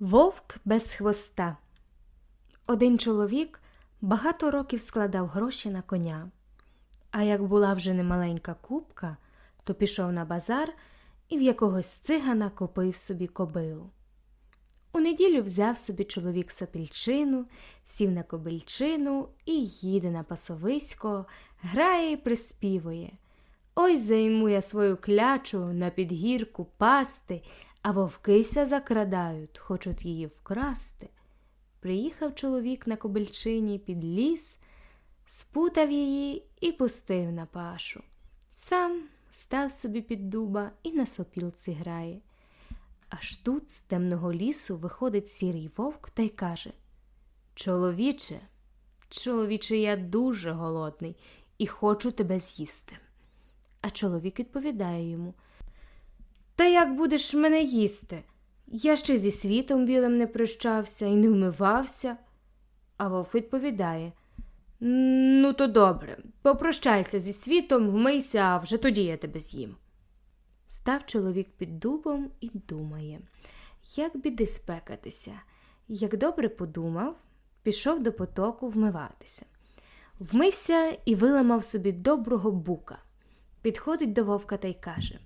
Вовк без хвоста. Один чоловік багато років складав гроші на коня. А як була вже немаленька купка, то пішов на базар і в якогось цигана купив собі кобилу. У неділю взяв собі чоловік сопільчину, сів на кобильчину і їде на пасовисько, грає і приспівує. Ой, займу я свою клячу на підгірку пасти, а вовкися закрадають, хочуть її вкрасти. Приїхав чоловік на кобильчині під ліс, спутав її і пустив на пашу. Сам став собі під дуба і на сопілці грає. Аж тут з темного лісу виходить сірий вовк та й каже Чоловіче, чоловіче, я дуже голодний і хочу тебе з'їсти. А чоловік відповідає йому Та як будеш мене їсти? Я ще зі світом білим не прощався і не вмивався. А вовк відповідає Ну, то добре, попрощайся зі світом, вмийся, а вже тоді я тебе з'їм. Став чоловік під дубом і думає, як біди спекатися. Як добре подумав, пішов до потоку вмиватися. Вмився і виламав собі доброго бука. Підходить до вовка та й каже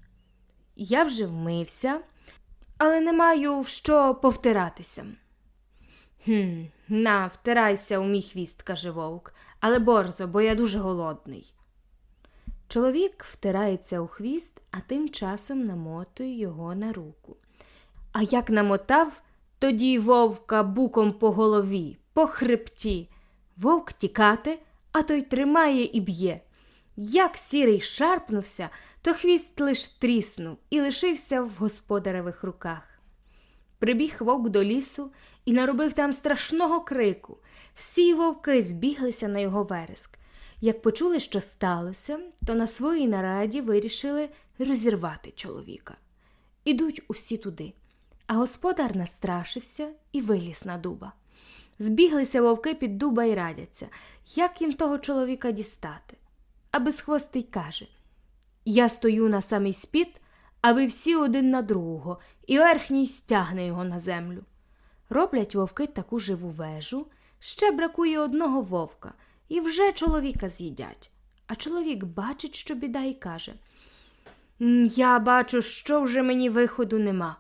Я вже вмився, але не маю в що повтиратися. Хм, на, втирайся у мій хвіст, каже вовк, але борзо, бо я дуже голодний. Чоловік втирається у хвіст, а тим часом намотує його на руку. А як намотав, тоді вовка буком по голові, по хребті. Вовк тікати, а той тримає і б'є. Як сірий шарпнувся, то хвіст лиш тріснув і лишився в господаревих руках. Прибіг вовк до лісу і наробив там страшного крику. Всі вовки збіглися на його вереск. Як почули, що сталося, то на своїй нараді вирішили розірвати чоловіка. Ідуть усі туди. А господар настрашився і виліз на дуба. Збіглися вовки під дуба і радяться, як їм того чоловіка дістати. А безхвостий каже Я стою на самий спід, а ви всі один на другого, і верхній стягне його на землю. Роблять вовки таку живу вежу, ще бракує одного вовка, і вже чоловіка з'їдять. А чоловік бачить, що біда, і каже Я бачу, що вже мені виходу нема.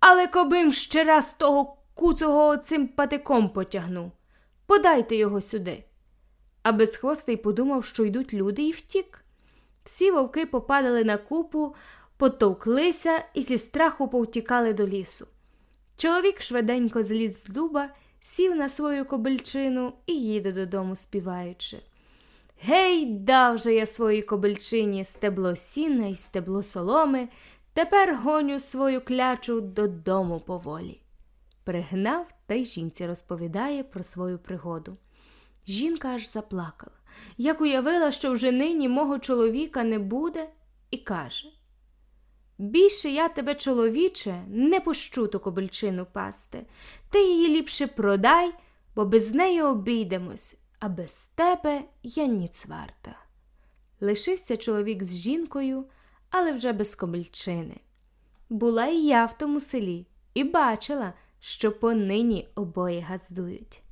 Але кобим ще раз того куцого цим патиком потягну. Подайте його сюди. А безхвостий подумав, що йдуть люди, і втік. Всі вовки попадали на купу, потовклися і зі страху повтікали до лісу. Чоловік швиденько зліз з дуба, сів на свою кобильчину і їде додому, співаючи. Гей, дав же я своїй кобильчині стебло сіна й стебло соломи, тепер гоню свою клячу додому поволі. Пригнав та й жінці розповідає про свою пригоду. Жінка аж заплакала, як уявила, що вже нині мого чоловіка не буде, і каже Більше я тебе, чоловіче, не пущу ту кобильчину пасти. Ти її ліпше продай, бо без неї обійдемось, а без тебе я ніц варта. Лишився чоловік з жінкою, але вже без кобильчини. Була і я в тому селі і бачила, що понині обоє газдують.